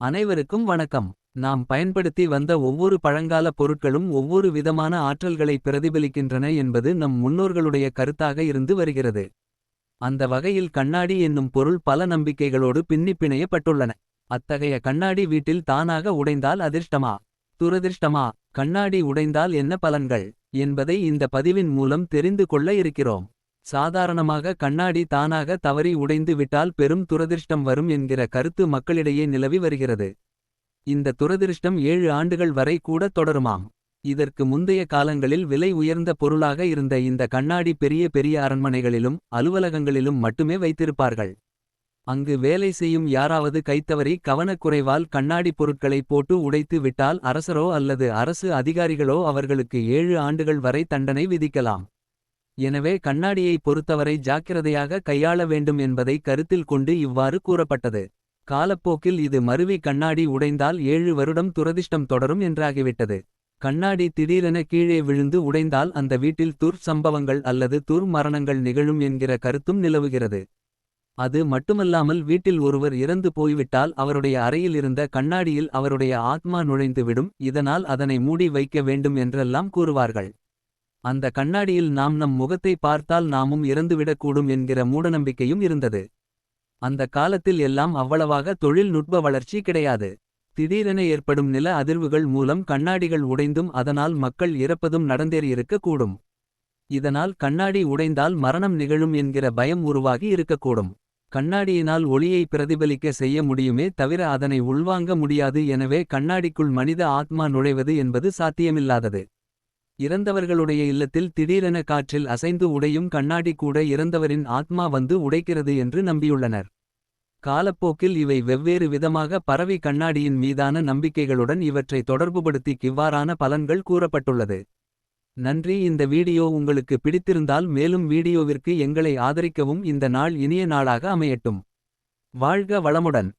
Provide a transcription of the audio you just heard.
அனைவருக்கும் வணக்கம். நாம் பயன்படுத்தி வந்த ஒவ்வொரு பழங்கால பொருட்களும் ஒவ்வொரு விதமான ஆற்றல்களை பிரதிபலிக்கின்றன என்பது நம் முன்னோர்களுடைய கருத்தாக இருந்து வருகிறது. அந்த வகையில் கண்ணாடி என்னும் பொருள் பல நம்பிக்கைகளோடு பின்னிப் பிணையப்பட்டுள்ளன. அத்தகைய கண்ணாடி வீட்டில் தானாக உடைந்தால் அதிர்ஷ்டமா? துரதிர்ஷ்டமா? கண்ணாடி உடைந்தால் என்ன பலன்கள்? என்பதை இந்த பதிவின் மூலம் தெரிந்து கொள்ள இருக்கிறோம். சாதாரணமாக கண்ணாடி தானாக தவறி உடைந்து விட்டால் பெரும் துரதிர்ஷ்டம் வரும் என்கிற கருத்து மக்களிடையே நிலவி வருகிறது. இந்த துரதிர்ஷ்டம் ஏழு ஆண்டுகள் வரை கூட தொடருமாம். இதற்கு முந்தைய காலங்களில் விலை உயர்ந்த பொருளாக இருந்த இந்த கண்ணாடி பெரிய பெரிய அரண்மனைகளிலும் அலுவலகங்களிலும் மட்டுமே வைத்திருப்பார்கள். அங்கு வேலை செய்யும் யாராவது கைத்தவறி கவனக்குறைவால் கண்ணாடி பொருட்களை போட்டு உடைத்து விட்டால் அரசரோ அல்லது அரசு அதிகாரிகளோ அவர்களுக்கு ஏழு ஆண்டுகள் வரை தண்டனை விதிக்கலாம். எனவே கண்ணாடியை பொறுத்தவரை ஜாக்கிரதையாக கையாள வேண்டும் என்பதை கருத்தில் கொண்டு இவ்வாறு கூறப்பட்டது. காலப்போக்கில் இது மருவி கண்ணாடி உடைந்தால் ஏழு வருடம் துரதிர்ஷ்டம் தொடரும் என்றாகிவிட்டது. கண்ணாடி திடீரென கீழே விழுந்து உடைந்தால் அந்த வீட்டில் துர் சம்பவங்கள் அல்லது துர் மரணங்கள் நிகழும் என்கிற கருத்தும் நிலவுகிறது. அது மட்டுமல்லாமல் வீட்டில் ஒருவர் இறந்து போய்விட்டால் அவருடைய அறையில் இருந்த கண்ணாடியில் அவருடைய ஆத்மா நுழைந்துவிடும் இதனால் அதனை மூடி வைக்க வேண்டும் என்றெல்லாம் கூறுவார்கள். அந்த கண்ணாடியில் நாம் நம் முகத்தை பார்த்தால் நாமும் இறந்துவிடக்கூடும் என்கிற மூடநம்பிக்கையும் இருந்தது. அந்த காலத்தில் எல்லாம் அவ்வளவாக தொழில்நுட்ப வளர்ச்சி கிடையாது. திடீரென ஏற்படும் நில அதிர்வுகள் மூலம் கண்ணாடிகள் உடைந்தும் அதனால் மக்கள் இறப்பதும் நடந்தேறியிருக்க கூடும் இதனால் கண்ணாடி உடைந்தால் மரணம் நிகழும் என்கிற பயம் உருவாகி இருக்கக்கூடும். கண்ணாடியினால் ஒளியை பிரதிபலிக்க செய்ய முடியுமே தவிர அதனை உள்வாங்க முடியாது. எனவே கண்ணாடிக்குள் மனித ஆத்மா நுழைவது என்பது சாத்தியமில்லாதது. இறந்தவர்களுடைய இல்லத்தில் திடீரென காற்றில் அசைந்து உடையும் கண்ணாடி கூட இறந்தவரின் ஆத்மா வந்து உடைக்கிறது என்று நம்பியுள்ளனர். காலப்போக்கில் இவை வெவ்வேறு விதமாக பரவி கண்ணாடியின் மீதான நம்பிக்கைகளுடன் இவற்றை தொடர்புபடுத்தி இவ்வாறான பலன்கள் கூறப்பட்டுள்ளது. நன்றி இந்த வீடியோ உங்களுக்கு பிடித்திருந்தால் மேலும் வீடியோவிற்கு எங்களை ஆதரிக்கவும் இந்த நாள் இனிய நாளாக அமையட்டும். வாழ்க வளமுடன்!